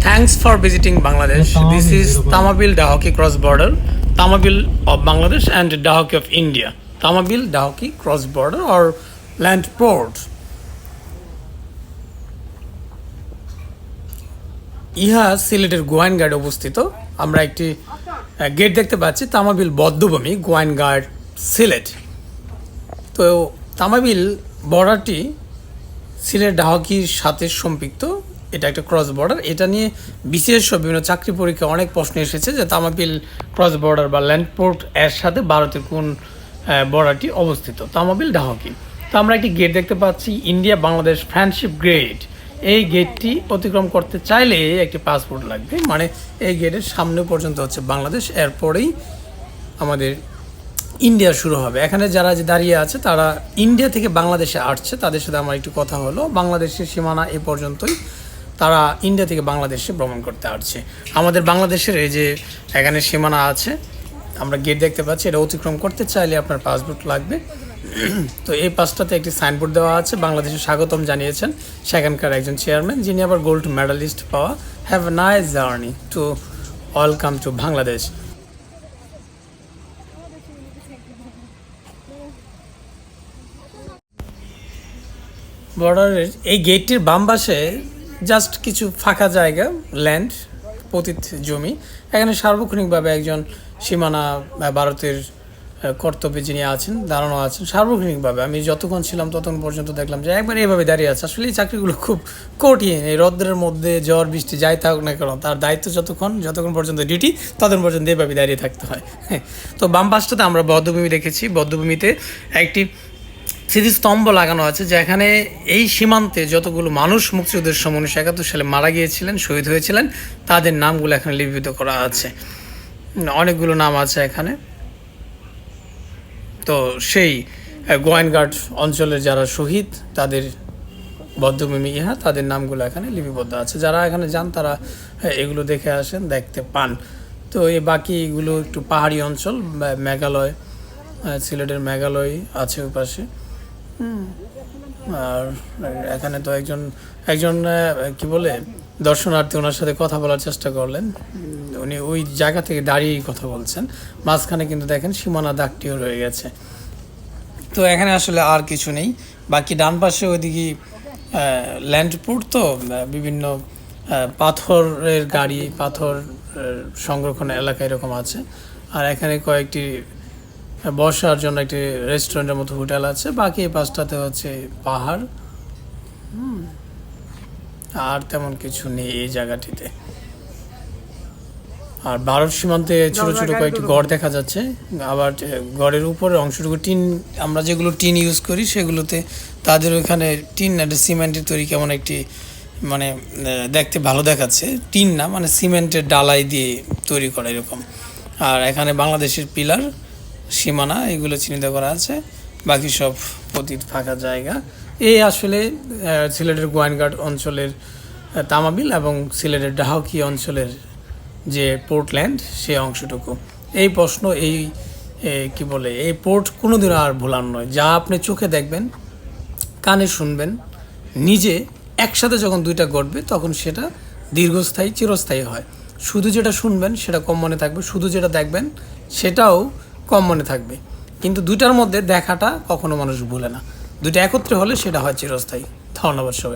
Thanks for visiting Bangladesh. This is Tamabil Dahaki cross border, Tamabil of Bangladesh and Dahaki of India. Tamabil Dahaki cross border or land port. ইহা সিলেটের গোয়াইনঘাট অবস্থিত আমরা একটি gate দেখতে পাচ্ছি তামাবিল বদ্ধভূমি গোয়াইনঘাট সিলেট তো তামাবিল বর্ডারটি সিলেট ডাহকির সাথে সম্পৃক্ত এটা একটা ক্রস বর্ডার এটা নিয়ে বিশেষ বিভিন্ন চাকরি পরীক্ষা অনেক প্রশ্ন এসেছে যে তামাবিল ক্রস বর্ডার বা ল্যান্ডপোর্ট এর সাথে ভারতের কোন বর্ডারটি অবস্থিত। তামাবিল ডাহকি। তো আমরা একটি গেট দেখতে পাচ্ছি ইন্ডিয়া বাংলাদেশ ফ্রেন্ডশিপ গেট এই গেটটি অতিক্রম করতে চাইলে একটি পাসপোর্ট লাগবে। মানে এই গেটের সামনে পর্যন্ত হচ্ছে বাংলাদেশ। এরপরেই আমাদের ইন্ডিয়া শুরু হবে। এখানে যারা যে দাঁড়িয়ে আছে, তারা ইন্ডিয়া থেকে বাংলাদেশে আসছে। তাদের সাথে আমার একটু কথা হলো। বাংলাদেশের সীমানা এ পর্যন্তই। তারা ইন্ডিয়া থেকে বাংলাদেশে ভ্রমণ করতে আসছে। আমাদের বাংলাদেশের এই যে এখানে সীমানা আছে, আমরা গেট দেখতে পাচ্ছি, এটা অতিক্রম করতে চাইলে আপনার পাসপোর্ট লাগবে। তো এই পাঁচটাতে একটি সাইনবোর্ড দেওয়া আছে বাংলাদেশে স্বাগতম জানিয়েছেন সেখানকার একজন চেয়ারম্যান যিনি আবার গোল্ড মেডালিস্ট পাওয়া। Have nice journey to welcome to Bangladesh বর্ডারের এই গেটটির বাম পাশে জাস্ট কিছু ফাঁকা জায়গা ল্যান্ড পতিত জমি। এখানে সার্বক্ষণিকভাবে একজন সীমানা ভারতের কর্তব্যে যিনি আছেন, দাঁড়ানো আছেন, সার্বক্ষণিকভাবে। আমি যতক্ষণ ছিলাম ততক্ষণ পর্যন্ত দেখলাম যে একবার এইভাবে দাঁড়িয়ে আছে। আসলে এই চাকরিগুলো খুব কঠিন। এই রৌদ্রের মধ্যে, ঝড়, বৃষ্টি, যাই থাকুক না কেন, তার দায়িত্ব যতক্ষণ যতক্ষণ পর্যন্ত ডিউটি ততক্ষণ পর্যন্ত এইভাবে দাঁড়িয়ে থাকতে হয় হ্যাঁ। তো বাম পাশটাতে আমরা বদ্ধভূমি দেখেছি। বদ্ধভূমিতে একটি স্মৃতিস্তম্ভ লাগানো আছে যেখানে এই সীমান্তে যতগুলো মানুষ মুক্তিযুদ্ধের সময় উনিশশো একাত্তর সালে মারা গিয়েছিলেন শহীদ হয়েছিলেন তাদের নামগুলো এখানে লিপিবদ্ধ করা আছে। অনেকগুলো নাম আছে এখানে। তো সেই গোয়াইনঘাট অঞ্চলের যারা শহীদ তাদের বদ্ধভূমি ইহা তাদের নামগুলো এখানে লিপিবদ্ধ আছে। যারা এখানে যান তারা আহ, এগুলো দেখে আসেন দেখতে পান। তো এই বাকিগুলো একটু পাহাড়ি অঞ্চল মেঘালয় সিলেটের মেঘালয় আছে ওই পাশে হুম, আর এখানে তো একজন একজন কি বলে, দর্শনার্থী ওনার সাথে কথা বলার চেষ্টা করলেন। উনি ওই জায়গা থেকে দাঁড়িয়েই কথা বলছেন। মাঝখানে কিন্তু দেখেন সীমানা দাগটিও রয়ে গেছে। তো এখানে আসলে আর কিছু নেই। বাকি ডান পাশে ওইদিকে ল্যান্ডপুর তো বিভিন্ন পাথরের গাড়ি, পাথর সংরক্ষণ এলাকা এরকম আছে। আর এখানে কয়েকটি বসার জন্য একটি রেস্টুরেন্টের মতো হোটেল আছে। বাকি এই পাঁচটাতে হচ্ছে পাহাড়। আর তেমন কিছু নেই এই জায়গাটিতে। আর ভারত সীমান্তে ছোট ছোট কয়েকটি গড় দেখা যাচ্ছে। আবার গড়ের উপরের অংশটুকু টিন আমরা যেগুলো টিন ইউজ করি সেগুলোতে তাদের ওখানে টিন একটা সিমেন্টের তৈরি কেমন একটি মানে দেখতে ভালো দেখাচ্ছে। টিন না মানে সিমেন্টের ডালাই দিয়ে তৈরি করা এরকম। আর এখানে বাংলাদেশের পিলার সীমানা, এগুলো চিহ্নিত করা আছে। বাকি সব পতিত ফাঁকা জায়গা। এই আসলে সিলেটের গোয়াইনঘাট অঞ্চলের তামাবিল এবং সিলেটের ডাহকি অঞ্চলের যে পোর্টল্যান্ড, সে অংশটুকু। এই প্রশ্ন, এই কি বলে, এই পোর্ট কোনোদিনও আর ভোলার নয়। যা আপনি চোখে দেখবেন, কানে শুনবেন, নিজে একসাথে যখন দুইটা ঘটবে, তখন সেটা দীর্ঘস্থায়ী, চিরস্থায়ী হয়। শুধু যেটা শুনবেন, সেটা কম মনে থাকবে। শুধু যেটা দেখবেন, সেটাও কম মনে থাকবে। কিন্তু দুইটার মধ্যে দেখাটা কখনো মানুষ ভুলে না। দুইটা একত্রে হলে সেটা হয় চিরস্থায়ী। ধন্যবাদ সবাই।